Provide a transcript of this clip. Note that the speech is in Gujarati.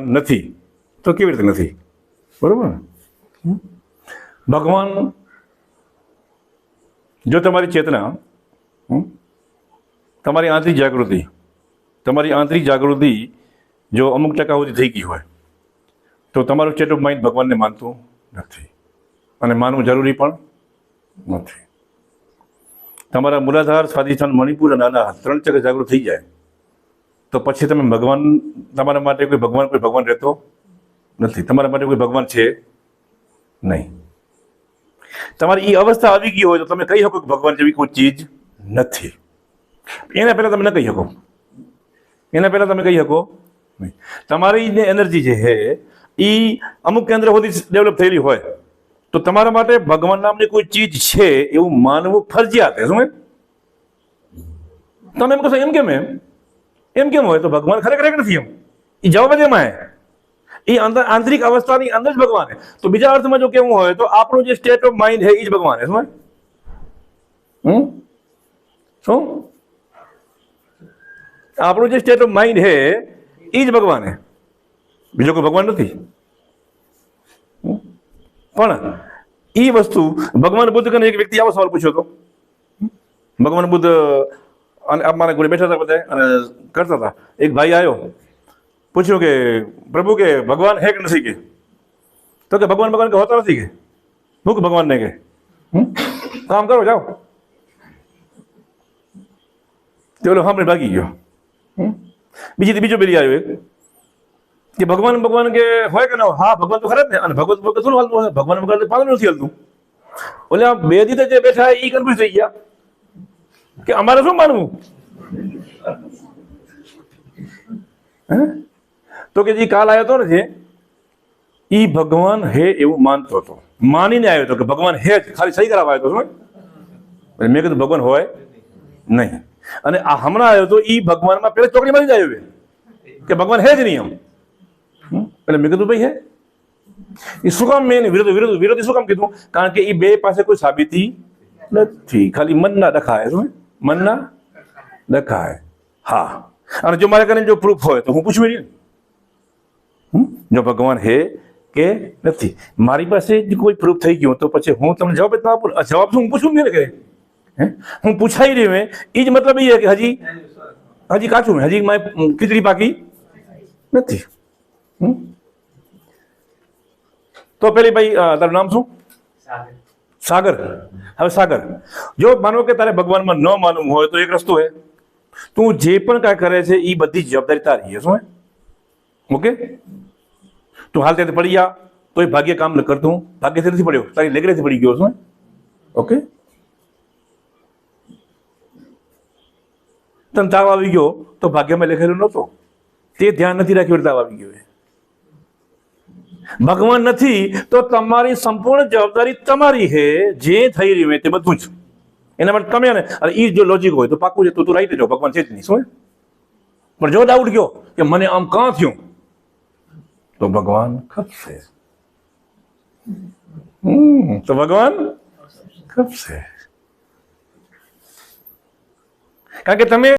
નથી. તો કેવી રીતે નથી? બરોબર? ભગવાન, જો તમારી ચેતના? તમારી આંતરિક જાગૃતિ, તમારી આંતરિક જાગૃતિ જો અમુક ટકા સુધી થઈ ગઈ હોય, તો તમારું સ્ટેટ ઓફ માઇન્ડ ભગવાનને માનતું નથી. અને માનવું જરૂરી પણ નથી. તમારા મૂલાધાર, સ્વાધિષ્ઠાન, મણિપુર અને આના ત્રણ ચક્ર જાગૃત થઈ જાય. તો પછી તમે ભગવાન, તમારા માટે કોઈ ભગવાન કોઈ ભગવાન રહેતો નથી. તમારા માટે કોઈ ભગવાન છે નહીં. તમારી એ અવસ્થા આવી ગઈ હોય તો તમે કહી શકો કે ભગવાન જેવી કોઈ ચીજ નથી. એના પહેલાં તમે ન કહી શકો. એના પહેલાં તમે કહી શકો નહીં. તમારી જે એનર્જી જે છે એ અમુક કેન્દ્ર સુધી ડેવલપ થયેલી હોય. તો તમારા માટે ભગવાન નામની કોઈ ચીજ છે એવું માનવું ફરજિયાત છે. શું તમે એમ કહો એમ કેમ એમ? એમ કેમ હોય? તો ભગવાન ખરેખર નથી એમ. એ જવાબ જ એમાં એ અંદર આંતરિક અવસ્થાની અંદર જ ભગવાન તો બીજા અર્થમાં જો કેવું હોય, તો આપણું જે સ્ટેટ ઓફ માઇન્ડ છે એ જ ભગવાન છે? હમ? શું? આપણું જે સ્ટેટ ઓફ માઇન્ડ છે એ જ ભગવાન બીજો કોઈ ભગવાન નથી. પણ એ વસ્તુ ભગવાન બુદ્ધ કરીને એક વ્યક્તિ આવો સવાલ પૂછ્યો હતો. ભગવાન બુદ્ધ અને અમારા ઘરે બેઠા હતા બધા અને કરતા હતા. એક ભાઈ આવ્યો પૂછ્યું કે પ્રભુ કે ભગવાન હે કે નથી કે? તો કે ભગવાન ભગવાન કે હોતા નથી કે? હું કે ભગવાનને કે? કામ કરો જાઓ. તે ઓલો સાંભળે ભાગી ગયો? બીજી બીજો બેરી આવ્યો એક કે ભગવાન ભગવાન કે હોય કે ન હા ભગવાન તો ખરા જ ને. અને ભગવાન ભગવાન શું હાલતું હશે ભગવાન ભગવાન પાલન નથી હાલતું. ઓલે બે દીધે જે બેઠા એ કન્ફ્યુઝ થઈ ગયા. કે અમારે શું માનવું? તો કે જે કાલ આવ્યો હતો ને જે, ઈ ભગવાન હે એવું માનતો હતો. માનીને આવ્યો હતો કે ભગવાન હે જ, ખાલી સહી કરાવવા આવ્યો હતો મેં કીધું ભગવાન હોય નહીં. અને આ હમણાં આવ્યો તો ઈ ભગવાનમાં પેલા ચોકડીમાં જ આવ્યો એ. કે ભગવાન હે જ નહીં એમ? એટલે મેં કીધું, ભાઈ હે. એ શું કામ મેં વિરોધ વિરોધ વિરોધી શું કામ કીધું? કારણ કે એ બે પાસે કોઈ સાબિતી નથી. ખાલી મનના રખાય શું? મનના ડખાય હા અને જો મારે કરીને જો પ્રૂફ હોય તો હું પૂછવું નહીં હમ? જો ભગવાન હે કે નથી મારી પાસે જ કોઈ પ્રૂફ થઈ ગયું તો પછી હું તમને જવાબ જ ના આપું આ જવાબ શું હું પૂછું નહીં ને કે હે હું પૂછાઈ રહ્યું મેં એ જ મતલબ એ છે કે હજી હજી કાચું મેં હજી મારી ખીચડી પાકી નથી હમ? તો પેલી ભાઈ અ, તારું નામ શું સાગર. હવે સાગર, જો માનો કે તારે ભગવાનમાં ન માનવું હોય તો એક રસ્તો હે. તું જે પણ કાંઈ કરે છે એ બધી જવાબદારી તારી છે શું ઓકે? તું હાલ ત્યાંથી પડી જા તો એ ભાગ્ય કામ ન કરતું ભાગ્યથી નથી પડ્યો, તારી લેગડેથી પડી ગયો, શું ઓકે? તને તાવ આવી ગયો તો ભાગ્યમાં લખેલું નહોતો. તે ધ્યાન નથી રાખ્યું તાવ આવી ગયો. ભગવાન નથી, તો તમારી સંપૂર્ણ જવાબદારી તમારી છે જે થઈ રહ્યું હોય તે બધું જ. એના માટે તમે ને એ જો લોજિક હોય તો પાકું છે, તો તું રાઈટ જો ભગવાન છે જ નહીં, શું પણ જો ડાઉટ ગયો કે મને આમ કાં થયું? તો ભગવાન ખપશે. તો ભગવાન ખપશે. કારણ કે તમે